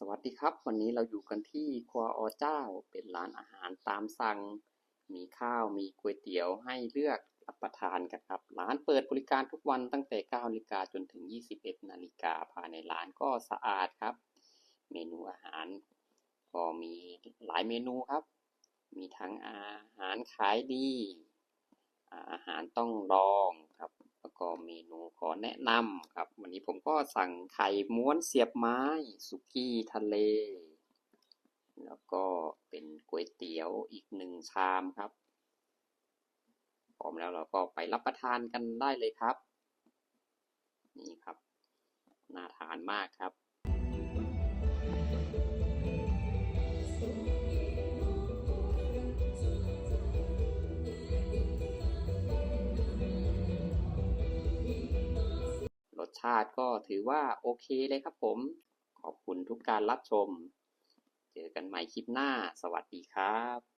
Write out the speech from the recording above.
สวัสดีครับ วันนี้เราอยู่กันที่ครัวอเจ้าเป็นร้านอาหารตามสั่ง มีข้าวมีก๋วยเตี๋ยวให้เลือกรับประทานกันครับ ร้านเปิดบริการทุกวันตั้งแต่9นาฬิกาจนถึง 21นาฬิกาภายในร้านก็สะอาดครับ เมนูอาหาร ก็มีหลายเมนูครับ มีทั้งอาหารขายดี อาหารต้องครับ แล้วก็เมนู ขอแนะนำครับ วันนี้ผมก็สั่งไข่ม้วนเสียบไม้สุกี้ทะเล แล้วก็เป็นก๋วยเตี๋ยวอีกหนึ่งชามครับพร้อมแล้วเราก็ไปรับประทานกันได้เลยครับ นี่ครับ น่าทานมากครับาติก็ถือว่าโอเคเลยครับผม ขอบคุณทุกการรับชม เจอกันใหม่คลิปหน้า สวัสดีครับ